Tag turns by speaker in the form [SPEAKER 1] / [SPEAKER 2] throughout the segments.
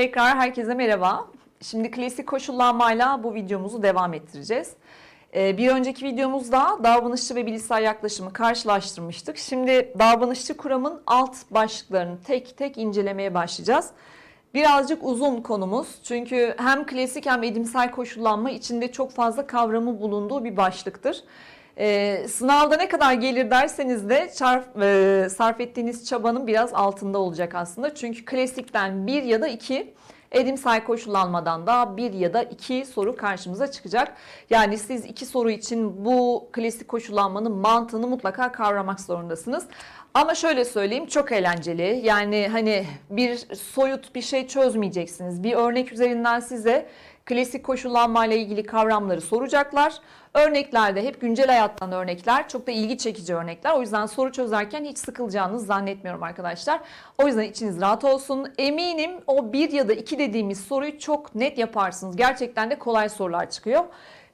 [SPEAKER 1] Tekrar herkese merhaba. Şimdi klasik koşullanmayla bu videomuzu devam ettireceğiz. Ee, Bir önceki videomuzda davranışçı ve bilişsel yaklaşımı karşılaştırmıştık. Şimdi davranışçı kuramın alt başlıklarını tek tek incelemeye başlayacağız. Birazcık uzun konumuz çünkü hem klasik hem edimsel koşullanma içinde çok fazla kavramı bulunduğu bir başlıktır. Ee, sınavda ne kadar gelir derseniz de çarp, e, sarf ettiğiniz çabanın biraz altında olacak aslında. Çünkü klasikten bir ya da iki, edimsel koşullanmadan da bir ya da iki soru karşımıza çıkacak. Yani siz iki soru için bu klasik koşullanmanın mantığını mutlaka kavramak zorundasınız. Ama şöyle söyleyeyim çok eğlenceli. Yani hani bir soyut bir şey çözmeyeceksiniz. Bir örnek üzerinden size klasik koşullanmayla ilgili kavramları soracaklar. Örneklerde hep güncel hayattan örnekler. Çok da ilgi çekici örnekler. O yüzden soru çözerken hiç sıkılacağınızı zannetmiyorum arkadaşlar. O yüzden içiniz rahat olsun. Eminim o bir ya da iki dediğimiz soruyu çok net yaparsınız. Gerçekten de kolay sorular çıkıyor.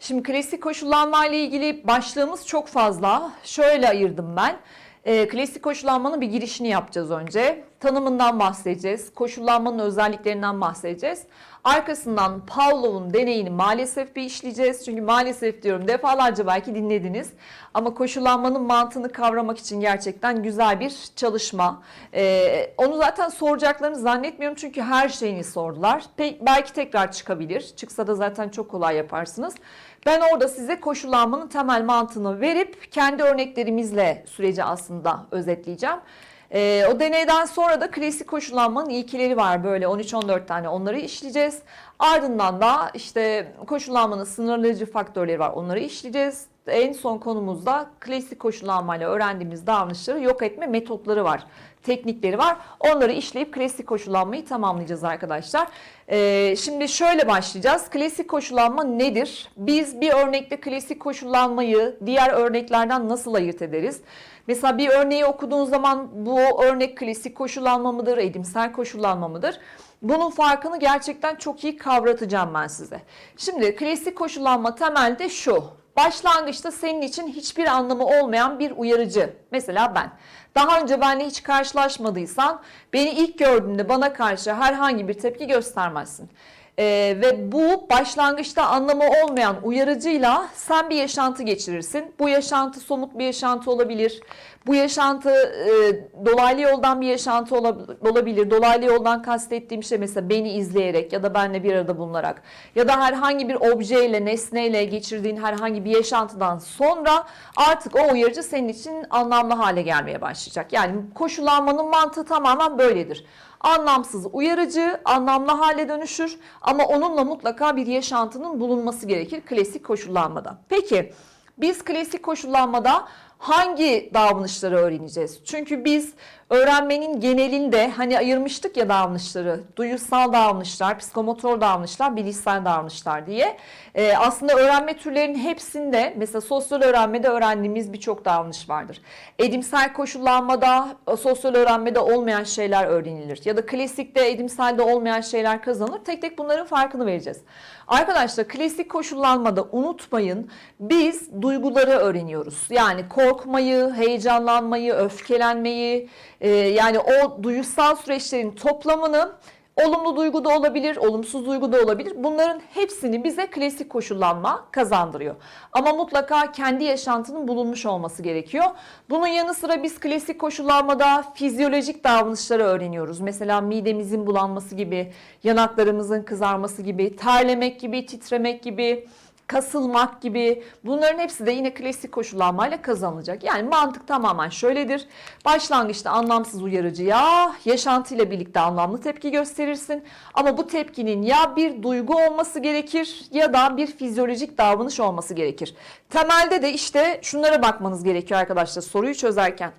[SPEAKER 1] Şimdi klasik koşullanmayla ilgili başlığımız çok fazla. Şöyle ayırdım ben. E, klasik koşullanmanın bir girişini yapacağız önce. Tanımından bahsedeceğiz. Koşullanmanın özelliklerinden bahsedeceğiz. Arkasından Pavlov'un deneyini maalesef bir işleyeceğiz. Çünkü maalesef diyorum defalarca belki dinlediniz. Ama koşullanmanın mantığını kavramak için gerçekten güzel bir çalışma. Ee, onu zaten soracaklarını zannetmiyorum çünkü her şeyini sordular. Pe- belki tekrar çıkabilir. Çıksa da zaten çok kolay yaparsınız. Ben orada size koşullanmanın temel mantığını verip kendi örneklerimizle süreci aslında özetleyeceğim. Ee, o deneyden sonra da klasik koşullanmanın ilkeleri var böyle 13-14 tane onları işleyeceğiz. Ardından da işte koşullanmanın sınırlayıcı faktörleri var onları işleyeceğiz. En son konumuzda klasik koşullanmayla öğrendiğimiz davranışları yok etme metotları var. Teknikleri var. Onları işleyip klasik koşullanmayı tamamlayacağız arkadaşlar. Ee, şimdi şöyle başlayacağız. Klasik koşullanma nedir? Biz bir örnekte klasik koşullanmayı diğer örneklerden nasıl ayırt ederiz? Mesela bir örneği okuduğun zaman bu örnek klasik koşullanma mıdır, edimsel koşullanma mıdır? Bunun farkını gerçekten çok iyi kavratacağım ben size. Şimdi klasik koşullanma temelde şu. Başlangıçta senin için hiçbir anlamı olmayan bir uyarıcı. Mesela ben. Daha önce benimle hiç karşılaşmadıysan beni ilk gördüğünde bana karşı herhangi bir tepki göstermezsin. Ee, ve bu başlangıçta anlamı olmayan uyarıcıyla sen bir yaşantı geçirirsin. Bu yaşantı somut bir yaşantı olabilir. Bu yaşantı e, dolaylı yoldan bir yaşantı olab- olabilir. Dolaylı yoldan kastettiğim şey mesela beni izleyerek ya da benle bir arada bulunarak ya da herhangi bir objeyle, nesneyle geçirdiğin herhangi bir yaşantıdan sonra artık o uyarıcı senin için anlamlı hale gelmeye başlayacak. Yani koşullanmanın mantığı tamamen böyledir anlamsız uyarıcı, anlamlı hale dönüşür ama onunla mutlaka bir yaşantının bulunması gerekir klasik koşullanmada. Peki biz klasik koşullanmada hangi davranışları öğreneceğiz? Çünkü biz öğrenmenin genelinde hani ayırmıştık ya davranışları, duyusal davranışlar, psikomotor davranışlar, bilişsel davranışlar diye. Ee, aslında öğrenme türlerinin hepsinde mesela sosyal öğrenmede öğrendiğimiz birçok davranış vardır. Edimsel koşullanmada, sosyal öğrenmede olmayan şeyler öğrenilir. Ya da klasikte, edimselde olmayan şeyler kazanılır. Tek tek bunların farkını vereceğiz. Arkadaşlar klasik koşullanmada unutmayın biz duyguları öğreniyoruz. Yani korkmayı, heyecanlanmayı, öfkelenmeyi e, yani o duyusal süreçlerin toplamını olumlu duygu da olabilir, olumsuz duygu da olabilir. Bunların hepsini bize klasik koşullanma kazandırıyor. Ama mutlaka kendi yaşantının bulunmuş olması gerekiyor. Bunun yanı sıra biz klasik koşullanmada fizyolojik davranışları öğreniyoruz. Mesela midemizin bulanması gibi, yanaklarımızın kızarması gibi, terlemek gibi, titremek gibi, kasılmak gibi bunların hepsi de yine klasik koşullanmayla kazanılacak. Yani mantık tamamen şöyledir. Başlangıçta anlamsız uyarıcıya yaşantıyla birlikte anlamlı tepki gösterirsin. Ama bu tepkinin ya bir duygu olması gerekir ya da bir fizyolojik davranış olması gerekir. Temelde de işte şunlara bakmanız gerekiyor arkadaşlar soruyu çözerken.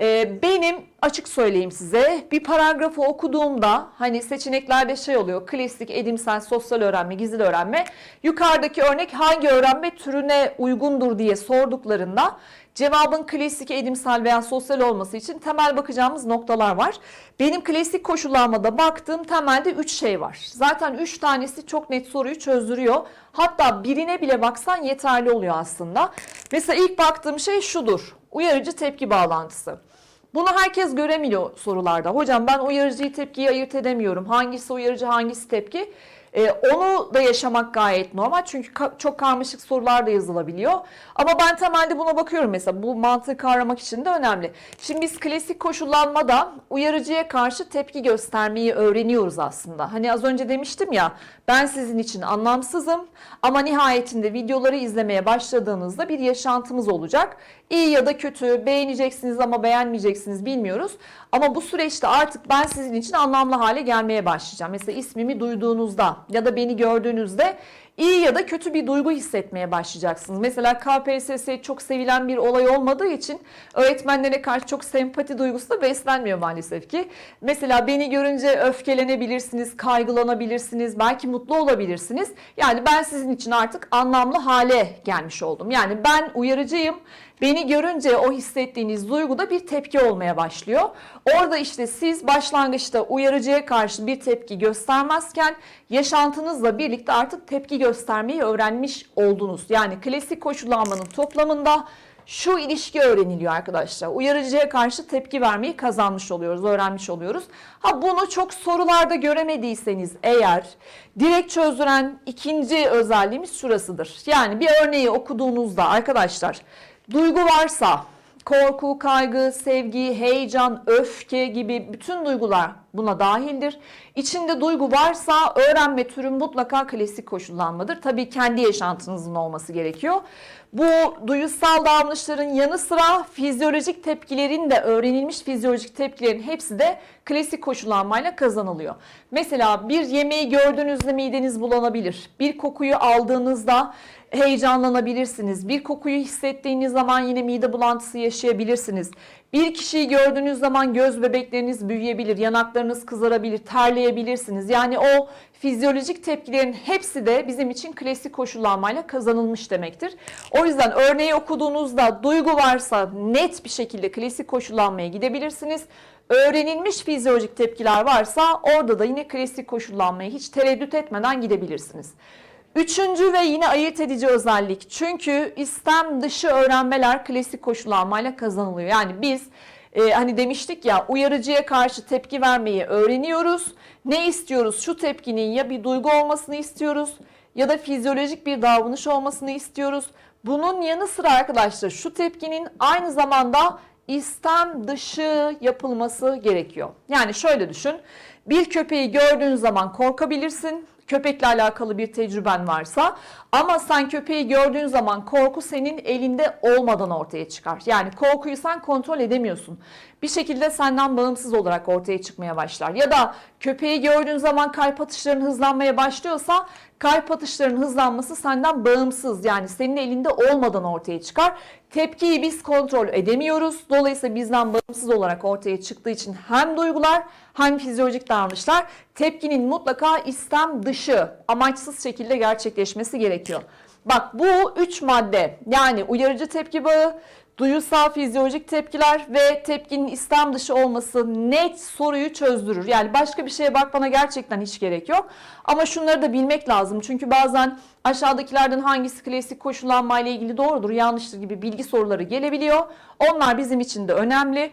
[SPEAKER 1] Ee, benim açık söyleyeyim size bir paragrafı okuduğumda hani seçeneklerde şey oluyor klasik, edimsel, sosyal öğrenme, gizli öğrenme yukarıdaki örnek hangi öğrenme türüne uygundur diye sorduklarında cevabın klasik, edimsel veya sosyal olması için temel bakacağımız noktalar var. Benim klasik koşullamada baktığım temelde 3 şey var. Zaten 3 tanesi çok net soruyu çözdürüyor. Hatta birine bile baksan yeterli oluyor aslında. Mesela ilk baktığım şey şudur. Uyarıcı tepki bağlantısı. Bunu herkes göremiyor sorularda. Hocam ben uyarıcıyı tepkiyi ayırt edemiyorum. Hangisi uyarıcı hangisi tepki? Ee, onu da yaşamak gayet normal çünkü ka- çok karmaşık sorular da yazılabiliyor. Ama ben temelde buna bakıyorum mesela bu mantığı kavramak için de önemli. Şimdi biz klasik koşullanmada uyarıcıya karşı tepki göstermeyi öğreniyoruz aslında. Hani az önce demiştim ya ben sizin için anlamsızım ama nihayetinde videoları izlemeye başladığınızda bir yaşantımız olacak. İyi ya da kötü beğeneceksiniz ama beğenmeyeceksiniz bilmiyoruz. Ama bu süreçte artık ben sizin için anlamlı hale gelmeye başlayacağım. Mesela ismimi duyduğunuzda ya da beni gördüğünüzde iyi ya da kötü bir duygu hissetmeye başlayacaksınız. Mesela KPSS çok sevilen bir olay olmadığı için öğretmenlere karşı çok sempati duygusu da beslenmiyor maalesef ki. Mesela beni görünce öfkelenebilirsiniz, kaygılanabilirsiniz, belki mutlu olabilirsiniz. Yani ben sizin için artık anlamlı hale gelmiş oldum. Yani ben uyarıcıyım. Beni görünce o hissettiğiniz duyguda bir tepki olmaya başlıyor. Orada işte siz başlangıçta uyarıcıya karşı bir tepki göstermezken yaşantınızla birlikte artık tepki göstermeyi öğrenmiş oldunuz. Yani klasik koşullanmanın toplamında şu ilişki öğreniliyor arkadaşlar. Uyarıcıya karşı tepki vermeyi kazanmış oluyoruz, öğrenmiş oluyoruz. Ha bunu çok sorularda göremediyseniz eğer direkt çözdüren ikinci özelliğimiz şurasıdır. Yani bir örneği okuduğunuzda arkadaşlar duygu varsa korku, kaygı, sevgi, heyecan, öfke gibi bütün duygular buna dahildir. İçinde duygu varsa öğrenme türü mutlaka klasik koşullanmadır. Tabii kendi yaşantınızın olması gerekiyor. Bu duyusal davranışların yanı sıra fizyolojik tepkilerin de öğrenilmiş fizyolojik tepkilerin hepsi de klasik koşullanmayla kazanılıyor. Mesela bir yemeği gördüğünüzde mideniz bulanabilir. Bir kokuyu aldığınızda heyecanlanabilirsiniz. Bir kokuyu hissettiğiniz zaman yine mide bulantısı yaşayabilirsiniz. Bir kişiyi gördüğünüz zaman göz bebekleriniz büyüyebilir, yanaklarınız kızarabilir, terleyebilirsiniz. Yani o fizyolojik tepkilerin hepsi de bizim için klasik koşullanmayla kazanılmış demektir. O yüzden örneği okuduğunuzda duygu varsa net bir şekilde klasik koşullanmaya gidebilirsiniz. Öğrenilmiş fizyolojik tepkiler varsa orada da yine klasik koşullanmaya hiç tereddüt etmeden gidebilirsiniz. Üçüncü ve yine ayırt edici özellik. Çünkü istem dışı öğrenmeler klasik koşullanmayla kazanılıyor. Yani biz e, hani demiştik ya uyarıcıya karşı tepki vermeyi öğreniyoruz. Ne istiyoruz? Şu tepkinin ya bir duygu olmasını istiyoruz ya da fizyolojik bir davranış olmasını istiyoruz. Bunun yanı sıra arkadaşlar şu tepkinin aynı zamanda istem dışı yapılması gerekiyor. Yani şöyle düşün. Bir köpeği gördüğün zaman korkabilirsin. Köpekle alakalı bir tecrüben varsa ama sen köpeği gördüğün zaman korku senin elinde olmadan ortaya çıkar. Yani korkuyu sen kontrol edemiyorsun. Bir şekilde senden bağımsız olarak ortaya çıkmaya başlar. Ya da köpeği gördüğün zaman kalp atışların hızlanmaya başlıyorsa kalp atışlarının hızlanması senden bağımsız yani senin elinde olmadan ortaya çıkar. Tepkiyi biz kontrol edemiyoruz. Dolayısıyla bizden bağımsız olarak ortaya çıktığı için hem duygular hem fizyolojik davranışlar tepkinin mutlaka istem dışı, amaçsız şekilde gerçekleşmesi gerekiyor. Bak bu üç madde yani uyarıcı tepki bağı, duyusal fizyolojik tepkiler ve tepkinin istem dışı olması net soruyu çözdürür. Yani başka bir şeye bakmana gerçekten hiç gerek yok. Ama şunları da bilmek lazım. Çünkü bazen aşağıdakilerden hangisi klasik koşullanma ile ilgili doğrudur, yanlıştır gibi bilgi soruları gelebiliyor. Onlar bizim için de önemli.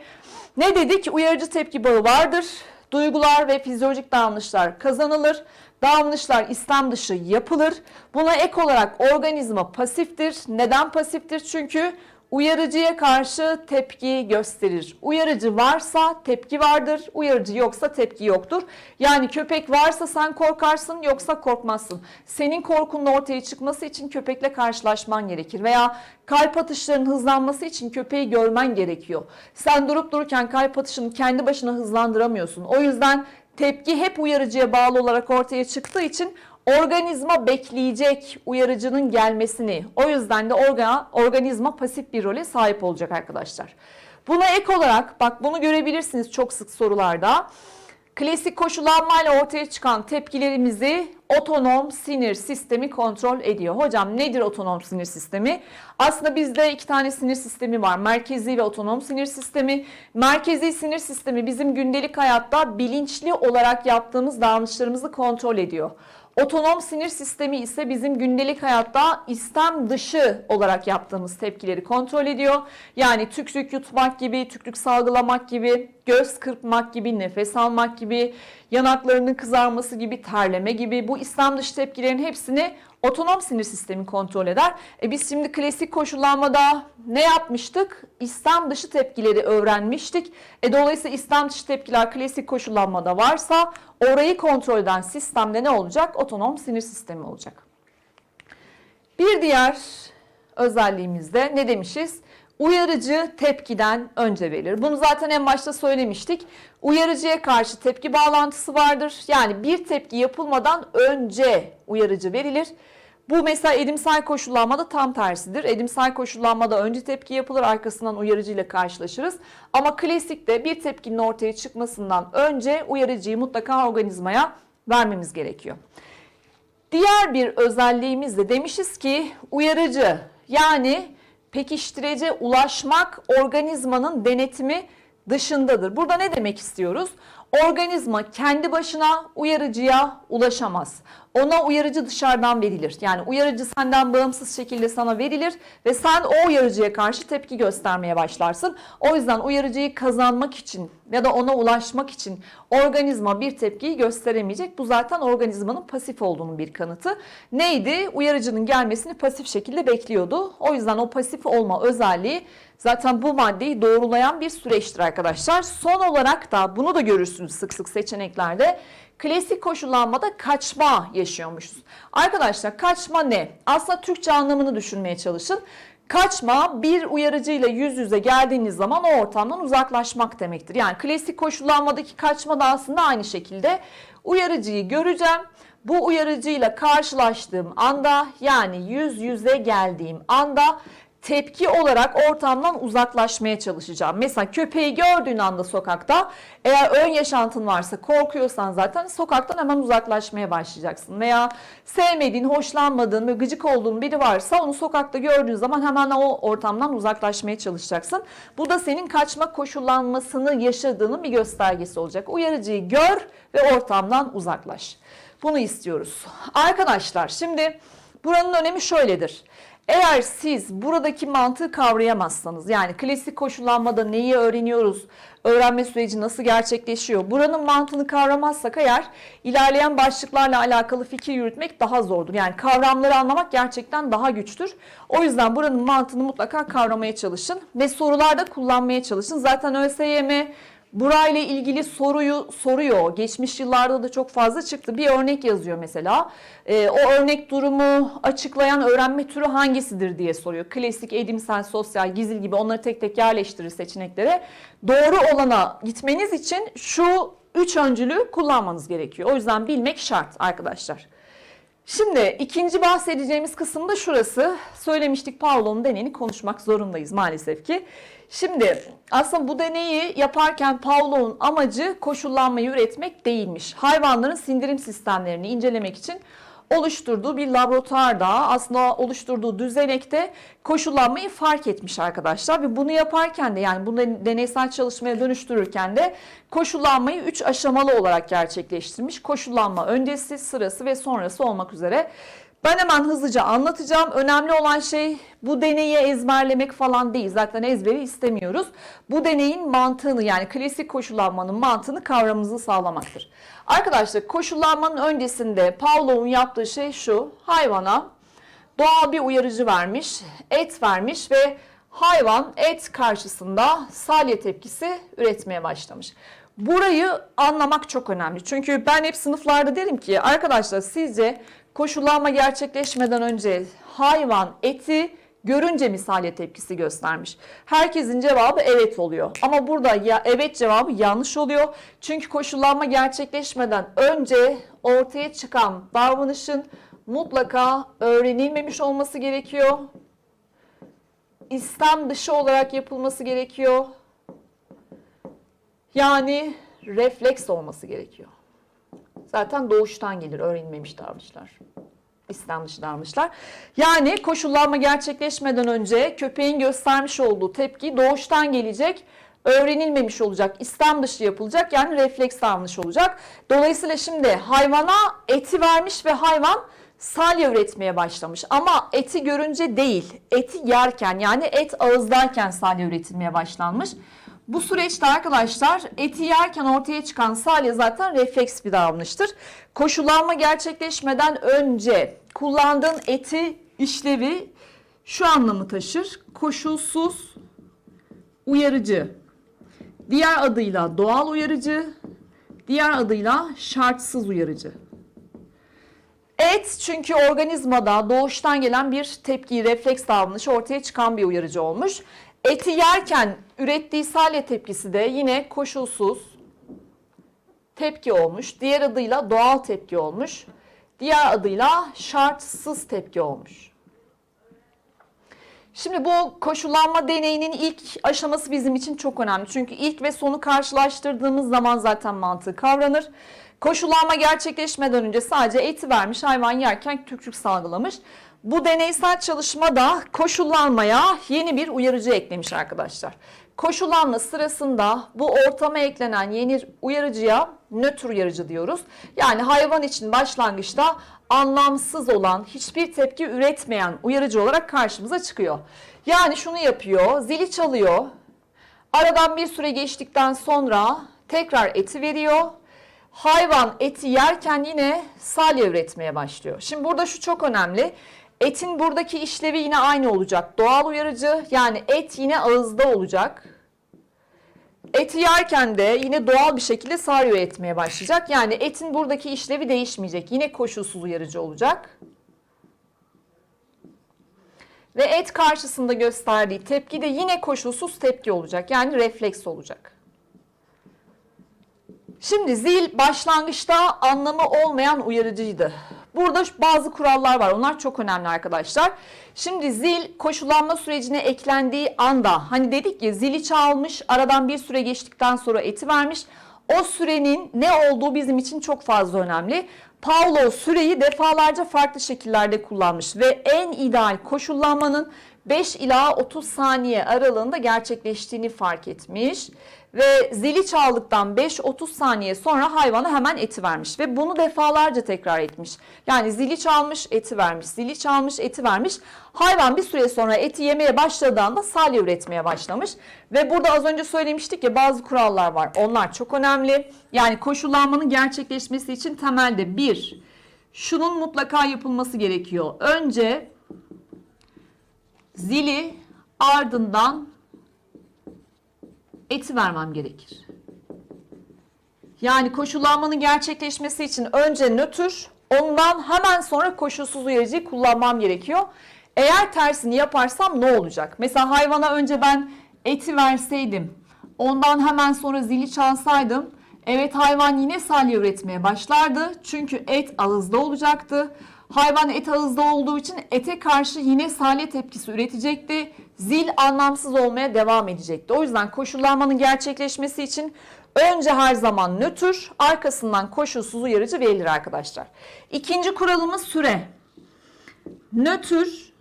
[SPEAKER 1] Ne dedik? Uyarıcı tepki bağı vardır. Duygular ve fizyolojik davranışlar kazanılır. Davranışlar istem dışı yapılır. Buna ek olarak organizma pasiftir. Neden pasiftir? Çünkü uyarıcıya karşı tepki gösterir. Uyarıcı varsa tepki vardır, uyarıcı yoksa tepki yoktur. Yani köpek varsa sen korkarsın yoksa korkmazsın. Senin korkunun ortaya çıkması için köpekle karşılaşman gerekir veya kalp atışlarının hızlanması için köpeği görmen gerekiyor. Sen durup dururken kalp atışını kendi başına hızlandıramıyorsun. O yüzden tepki hep uyarıcıya bağlı olarak ortaya çıktığı için organizma bekleyecek uyarıcının gelmesini. O yüzden de orga, organizma pasif bir role sahip olacak arkadaşlar. Buna ek olarak bak bunu görebilirsiniz çok sık sorularda. Klasik koşullanmayla ortaya çıkan tepkilerimizi otonom sinir sistemi kontrol ediyor. Hocam nedir otonom sinir sistemi? Aslında bizde iki tane sinir sistemi var. Merkezi ve otonom sinir sistemi. Merkezi sinir sistemi bizim gündelik hayatta bilinçli olarak yaptığımız davranışlarımızı kontrol ediyor. Otonom sinir sistemi ise bizim gündelik hayatta istem dışı olarak yaptığımız tepkileri kontrol ediyor. Yani tükrük yutmak gibi, tükrük salgılamak gibi, göz kırpmak gibi, nefes almak gibi, yanaklarının kızarması gibi, terleme gibi bu istem dışı tepkilerin hepsini otonom sinir sistemi kontrol eder. E biz şimdi klasik koşullanmada ne yapmıştık? İstem dışı tepkileri öğrenmiştik. E dolayısıyla istem dışı tepkiler klasik koşullanmada varsa orayı kontrol eden sistemde ne olacak? Otonom sinir sistemi olacak. Bir diğer özelliğimizde ne demişiz? Uyarıcı tepkiden önce verilir. Bunu zaten en başta söylemiştik. Uyarıcıya karşı tepki bağlantısı vardır. Yani bir tepki yapılmadan önce uyarıcı verilir. Bu mesela edimsel koşullanmada tam tersidir. Edimsel koşullanmada önce tepki yapılır, arkasından uyarıcıyla karşılaşırız. Ama klasikte bir tepkinin ortaya çıkmasından önce uyarıcıyı mutlaka organizmaya vermemiz gerekiyor. Diğer bir özelliğimiz de demişiz ki uyarıcı yani pekiştirece ulaşmak organizmanın denetimi dışındadır. Burada ne demek istiyoruz? Organizma kendi başına uyarıcıya ulaşamaz. Ona uyarıcı dışarıdan verilir. Yani uyarıcı senden bağımsız şekilde sana verilir ve sen o uyarıcıya karşı tepki göstermeye başlarsın. O yüzden uyarıcıyı kazanmak için ya da ona ulaşmak için organizma bir tepkiyi gösteremeyecek. Bu zaten organizmanın pasif olduğunun bir kanıtı. Neydi? Uyarıcının gelmesini pasif şekilde bekliyordu. O yüzden o pasif olma özelliği zaten bu maddeyi doğrulayan bir süreçtir arkadaşlar. Son olarak da bunu da görürsünüz sık sık seçeneklerde. Klasik koşullanmada kaçma yaşıyormuşuz. Arkadaşlar kaçma ne? Aslında Türkçe anlamını düşünmeye çalışın. Kaçma bir uyarıcıyla yüz yüze geldiğiniz zaman o ortamdan uzaklaşmak demektir. Yani klasik koşullanmadaki kaçma da aslında aynı şekilde uyarıcıyı göreceğim. Bu uyarıcıyla karşılaştığım anda yani yüz yüze geldiğim anda tepki olarak ortamdan uzaklaşmaya çalışacağım. Mesela köpeği gördüğün anda sokakta eğer ön yaşantın varsa korkuyorsan zaten sokaktan hemen uzaklaşmaya başlayacaksın. Veya sevmediğin, hoşlanmadığın ve gıcık olduğun biri varsa onu sokakta gördüğün zaman hemen o ortamdan uzaklaşmaya çalışacaksın. Bu da senin kaçma koşullanmasını yaşadığının bir göstergesi olacak. Uyarıcıyı gör ve ortamdan uzaklaş. Bunu istiyoruz. Arkadaşlar şimdi buranın önemi şöyledir. Eğer siz buradaki mantığı kavrayamazsanız yani klasik koşullanmada neyi öğreniyoruz, öğrenme süreci nasıl gerçekleşiyor buranın mantığını kavramazsak eğer ilerleyen başlıklarla alakalı fikir yürütmek daha zordur. Yani kavramları anlamak gerçekten daha güçtür. O yüzden buranın mantığını mutlaka kavramaya çalışın ve sorularda kullanmaya çalışın. Zaten ÖSYM Burayla ilgili soruyu soruyor. Geçmiş yıllarda da çok fazla çıktı. Bir örnek yazıyor mesela. Ee, o örnek durumu açıklayan öğrenme türü hangisidir diye soruyor. Klasik, edimsel, sosyal, gizil gibi onları tek tek yerleştirir seçeneklere. Doğru olana gitmeniz için şu üç öncülü kullanmanız gerekiyor. O yüzden bilmek şart arkadaşlar. Şimdi ikinci bahsedeceğimiz kısım da şurası. Söylemiştik Pavlov'un deneyini konuşmak zorundayız maalesef ki. Şimdi aslında bu deneyi yaparken Pavlov'un amacı koşullanmayı üretmek değilmiş. Hayvanların sindirim sistemlerini incelemek için oluşturduğu bir laboratuvarda aslında oluşturduğu düzenekte koşullanmayı fark etmiş arkadaşlar ve bunu yaparken de yani bunu deneysel çalışmaya dönüştürürken de koşullanmayı 3 aşamalı olarak gerçekleştirmiş. Koşullanma öncesi, sırası ve sonrası olmak üzere. Ben hemen hızlıca anlatacağım. Önemli olan şey bu deneyi ezberlemek falan değil. Zaten ezberi istemiyoruz. Bu deneyin mantığını yani klasik koşullanmanın mantığını kavramımızı sağlamaktır. Arkadaşlar koşullanmanın öncesinde Pavlov'un yaptığı şey şu. Hayvana doğal bir uyarıcı vermiş, et vermiş ve hayvan et karşısında salya tepkisi üretmeye başlamış. Burayı anlamak çok önemli. Çünkü ben hep sınıflarda derim ki arkadaşlar sizce koşullanma gerçekleşmeden önce hayvan eti görünce mi salya tepkisi göstermiş? Herkesin cevabı evet oluyor. Ama burada ya evet cevabı yanlış oluyor. Çünkü koşullanma gerçekleşmeden önce ortaya çıkan davranışın mutlaka öğrenilmemiş olması gerekiyor. İstem dışı olarak yapılması gerekiyor. Yani refleks olması gerekiyor. Zaten doğuştan gelir öğrenilmemiş davranışlar. İslam dışı davranışlar. Yani koşullanma gerçekleşmeden önce köpeğin göstermiş olduğu tepki doğuştan gelecek. öğrenilmemiş olacak, istem dışı yapılacak yani refleks davranış olacak. Dolayısıyla şimdi hayvana eti vermiş ve hayvan salya üretmeye başlamış. Ama eti görünce değil, eti yerken yani et ağızdayken salya üretilmeye başlanmış. Bu süreçte arkadaşlar eti yerken ortaya çıkan salya zaten refleks bir davranıştır. Koşullanma gerçekleşmeden önce kullandığın eti işlevi şu anlamı taşır. Koşulsuz uyarıcı. Diğer adıyla doğal uyarıcı, diğer adıyla şartsız uyarıcı. Et çünkü organizmada doğuştan gelen bir tepki, refleks davranışı ortaya çıkan bir uyarıcı olmuş. Eti yerken ürettiği salya tepkisi de yine koşulsuz tepki olmuş. Diğer adıyla doğal tepki olmuş. Diğer adıyla şartsız tepki olmuş. Şimdi bu koşullanma deneyinin ilk aşaması bizim için çok önemli. Çünkü ilk ve sonu karşılaştırdığımız zaman zaten mantığı kavranır. Koşullanma gerçekleşmeden önce sadece eti vermiş, hayvan yerken tükürük salgılamış. Bu deneysel çalışmada koşullanmaya yeni bir uyarıcı eklemiş arkadaşlar. Koşullanma sırasında bu ortama eklenen yeni uyarıcıya nötr uyarıcı diyoruz. Yani hayvan için başlangıçta anlamsız olan, hiçbir tepki üretmeyen uyarıcı olarak karşımıza çıkıyor. Yani şunu yapıyor, zili çalıyor. Aradan bir süre geçtikten sonra tekrar eti veriyor. Hayvan eti yerken yine salya üretmeye başlıyor. Şimdi burada şu çok önemli. Etin buradaki işlevi yine aynı olacak. Doğal uyarıcı yani et yine ağızda olacak. Eti yerken de yine doğal bir şekilde salya üretmeye başlayacak. Yani etin buradaki işlevi değişmeyecek. Yine koşulsuz uyarıcı olacak. Ve et karşısında gösterdiği tepki de yine koşulsuz tepki olacak. Yani refleks olacak. Şimdi zil başlangıçta anlamı olmayan uyarıcıydı. Burada bazı kurallar var. Onlar çok önemli arkadaşlar. Şimdi zil koşullanma sürecine eklendiği anda hani dedik ya zili çalmış aradan bir süre geçtikten sonra eti vermiş. O sürenin ne olduğu bizim için çok fazla önemli. Paulo süreyi defalarca farklı şekillerde kullanmış ve en ideal koşullanmanın 5 ila 30 saniye aralığında gerçekleştiğini fark etmiş ve zili çaldıktan 5-30 saniye sonra hayvana hemen eti vermiş ve bunu defalarca tekrar etmiş. Yani zili çalmış, eti vermiş, zili çalmış, eti vermiş. Hayvan bir süre sonra eti yemeye başladığında salya üretmeye başlamış ve burada az önce söylemiştik ya bazı kurallar var. Onlar çok önemli. Yani koşullanmanın gerçekleşmesi için temelde bir, şunun mutlaka yapılması gerekiyor. Önce zili ardından eti vermem gerekir. Yani koşullanmanın gerçekleşmesi için önce nötr, ondan hemen sonra koşulsuz uyarıcıyı kullanmam gerekiyor. Eğer tersini yaparsam ne olacak? Mesela hayvana önce ben eti verseydim, ondan hemen sonra zili çalsaydım, evet hayvan yine salya üretmeye başlardı. Çünkü et ağızda olacaktı. Hayvan et ağızda olduğu için ete karşı yine salya tepkisi üretecekti. Zil anlamsız olmaya devam edecekti. O yüzden koşullanmanın gerçekleşmesi için önce her zaman nötr, arkasından koşulsuz uyarıcı verilir arkadaşlar. İkinci kuralımız süre. Nötr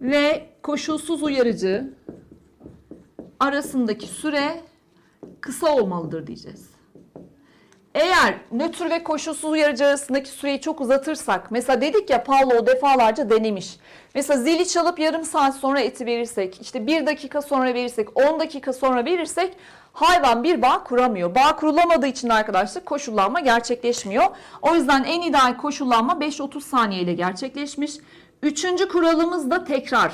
[SPEAKER 1] ve koşulsuz uyarıcı arasındaki süre kısa olmalıdır diyeceğiz. Eğer nötr ve koşulsuz uyarıcı arasındaki süreyi çok uzatırsak, mesela dedik ya Paulo defalarca denemiş. Mesela zili çalıp yarım saat sonra eti verirsek, işte bir dakika sonra verirsek, 10 dakika sonra verirsek hayvan bir bağ kuramıyor. Bağ kurulamadığı için arkadaşlar koşullanma gerçekleşmiyor. O yüzden en ideal koşullanma 5-30 saniye ile gerçekleşmiş. Üçüncü kuralımız da tekrar.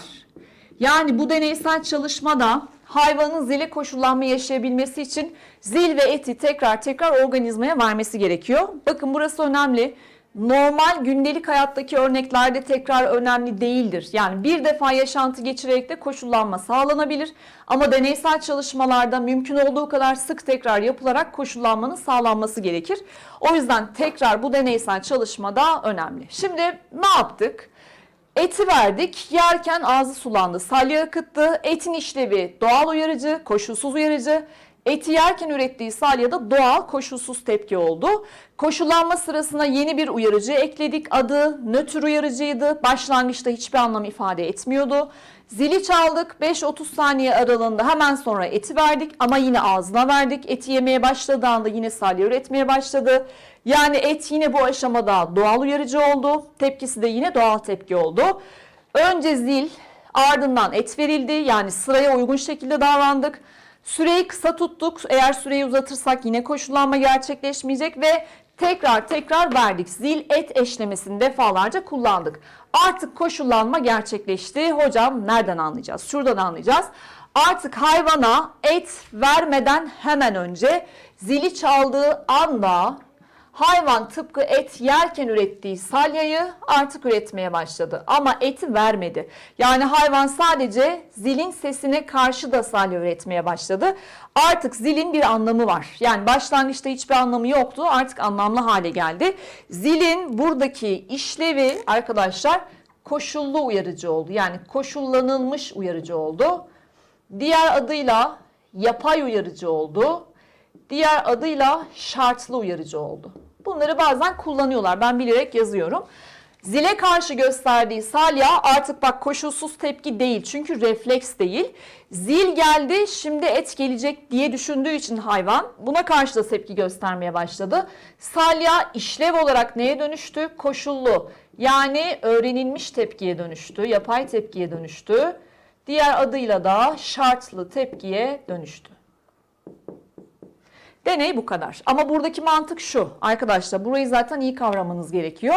[SPEAKER 1] Yani bu deneysel çalışmada hayvanın zile koşullanma yaşayabilmesi için zil ve eti tekrar tekrar organizmaya vermesi gerekiyor. Bakın burası önemli. Normal gündelik hayattaki örneklerde tekrar önemli değildir. Yani bir defa yaşantı geçirerek de koşullanma sağlanabilir. Ama deneysel çalışmalarda mümkün olduğu kadar sık tekrar yapılarak koşullanmanın sağlanması gerekir. O yüzden tekrar bu deneysel çalışmada önemli. Şimdi ne yaptık? Eti verdik. Yerken ağzı sulandı. Salya akıttı. Etin işlevi doğal uyarıcı, koşulsuz uyarıcı. Eti yerken ürettiği salyada doğal koşulsuz tepki oldu. Koşullanma sırasına yeni bir uyarıcı ekledik. Adı nötr uyarıcıydı. Başlangıçta hiçbir anlam ifade etmiyordu. Zili çaldık. 5-30 saniye aralığında hemen sonra eti verdik ama yine ağzına verdik. Eti yemeye başladığı anda yine salya üretmeye başladı. Yani et yine bu aşamada doğal uyarıcı oldu. Tepkisi de yine doğal tepki oldu. Önce zil, ardından et verildi. Yani sıraya uygun şekilde davrandık. Süreyi kısa tuttuk. Eğer süreyi uzatırsak yine koşullanma gerçekleşmeyecek ve tekrar tekrar verdik. Zil et eşlemesini defalarca kullandık. Artık koşullanma gerçekleşti. Hocam nereden anlayacağız? Şuradan anlayacağız. Artık hayvana et vermeden hemen önce zili çaldığı anda Hayvan tıpkı et yerken ürettiği salyayı artık üretmeye başladı. Ama eti vermedi. Yani hayvan sadece zilin sesine karşı da salya üretmeye başladı. Artık zilin bir anlamı var. Yani başlangıçta hiçbir anlamı yoktu. Artık anlamlı hale geldi. Zilin buradaki işlevi arkadaşlar koşullu uyarıcı oldu. Yani koşullanılmış uyarıcı oldu. Diğer adıyla yapay uyarıcı oldu. Diğer adıyla şartlı uyarıcı oldu. Bunları bazen kullanıyorlar. Ben bilerek yazıyorum. Zile karşı gösterdiği salya artık bak koşulsuz tepki değil. Çünkü refleks değil. Zil geldi şimdi et gelecek diye düşündüğü için hayvan buna karşı da tepki göstermeye başladı. Salya işlev olarak neye dönüştü? Koşullu. Yani öğrenilmiş tepkiye dönüştü. Yapay tepkiye dönüştü. Diğer adıyla da şartlı tepkiye dönüştü. Deney bu kadar. Ama buradaki mantık şu. Arkadaşlar burayı zaten iyi kavramanız gerekiyor.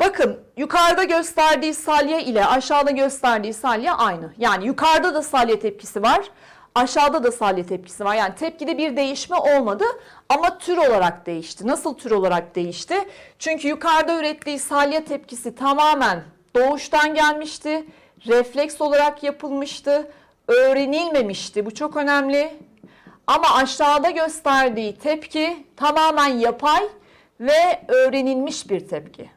[SPEAKER 1] Bakın yukarıda gösterdiği salya ile aşağıda gösterdiği salya aynı. Yani yukarıda da salya tepkisi var. Aşağıda da salya tepkisi var. Yani tepkide bir değişme olmadı ama tür olarak değişti. Nasıl tür olarak değişti? Çünkü yukarıda ürettiği salya tepkisi tamamen doğuştan gelmişti. Refleks olarak yapılmıştı. Öğrenilmemişti. Bu çok önemli. Ama aşağıda gösterdiği tepki tamamen yapay ve öğrenilmiş bir tepki.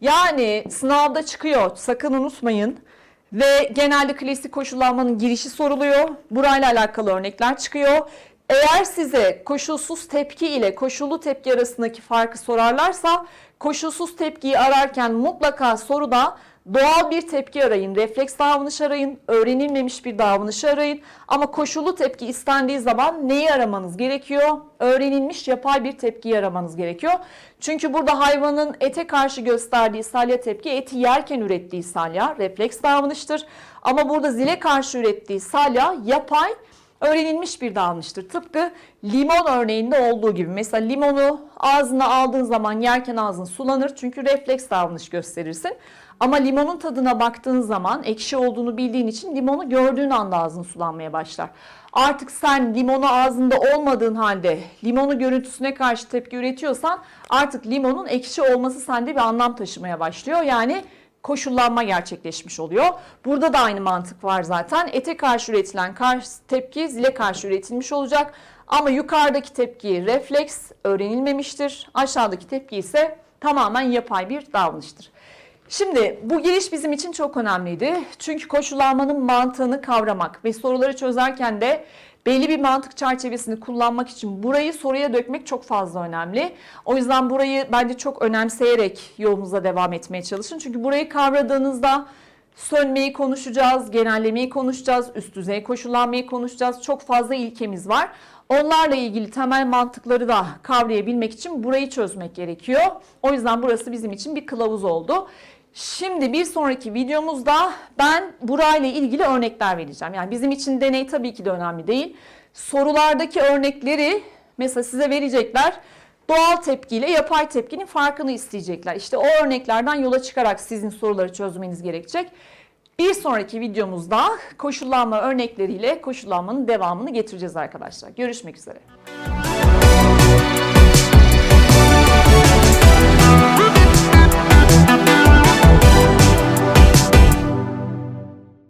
[SPEAKER 1] Yani sınavda çıkıyor sakın unutmayın ve genelde klasik koşullanmanın girişi soruluyor. Burayla alakalı örnekler çıkıyor. Eğer size koşulsuz tepki ile koşullu tepki arasındaki farkı sorarlarsa koşulsuz tepkiyi ararken mutlaka soruda Doğal bir tepki arayın, refleks davranış arayın, öğrenilmemiş bir davranış arayın. Ama koşullu tepki istendiği zaman neyi aramanız gerekiyor? Öğrenilmiş yapay bir tepkiyi aramanız gerekiyor. Çünkü burada hayvanın ete karşı gösterdiği salya tepki eti yerken ürettiği salya, refleks davranıştır. Ama burada zile karşı ürettiği salya yapay öğrenilmiş bir davranıştır. Tıpkı limon örneğinde olduğu gibi. Mesela limonu ağzına aldığın zaman yerken ağzın sulanır çünkü refleks davranış gösterirsin. Ama limonun tadına baktığın zaman ekşi olduğunu bildiğin için limonu gördüğün anda ağzın sulanmaya başlar. Artık sen limonu ağzında olmadığın halde limonu görüntüsüne karşı tepki üretiyorsan artık limonun ekşi olması sende bir anlam taşımaya başlıyor. Yani koşullanma gerçekleşmiş oluyor. Burada da aynı mantık var zaten. Ete karşı üretilen karşı tepki zile karşı üretilmiş olacak. Ama yukarıdaki tepki refleks öğrenilmemiştir. Aşağıdaki tepki ise tamamen yapay bir davranıştır. Şimdi bu giriş bizim için çok önemliydi. Çünkü koşullanmanın mantığını kavramak ve soruları çözerken de belli bir mantık çerçevesini kullanmak için burayı soruya dökmek çok fazla önemli. O yüzden burayı bence çok önemseyerek yolumuza devam etmeye çalışın. Çünkü burayı kavradığınızda sönmeyi konuşacağız, genellemeyi konuşacağız, üst düzey koşullanmayı konuşacağız. Çok fazla ilkemiz var. Onlarla ilgili temel mantıkları da kavrayabilmek için burayı çözmek gerekiyor. O yüzden burası bizim için bir kılavuz oldu. Şimdi bir sonraki videomuzda ben burayla ilgili örnekler vereceğim. Yani bizim için deney tabii ki de önemli değil. Sorulardaki örnekleri mesela size verecekler. Doğal tepkiyle yapay tepkinin farkını isteyecekler. İşte o örneklerden yola çıkarak sizin soruları çözmeniz gerekecek. Bir sonraki videomuzda koşullanma örnekleriyle koşullanmanın devamını getireceğiz arkadaşlar. Görüşmek üzere.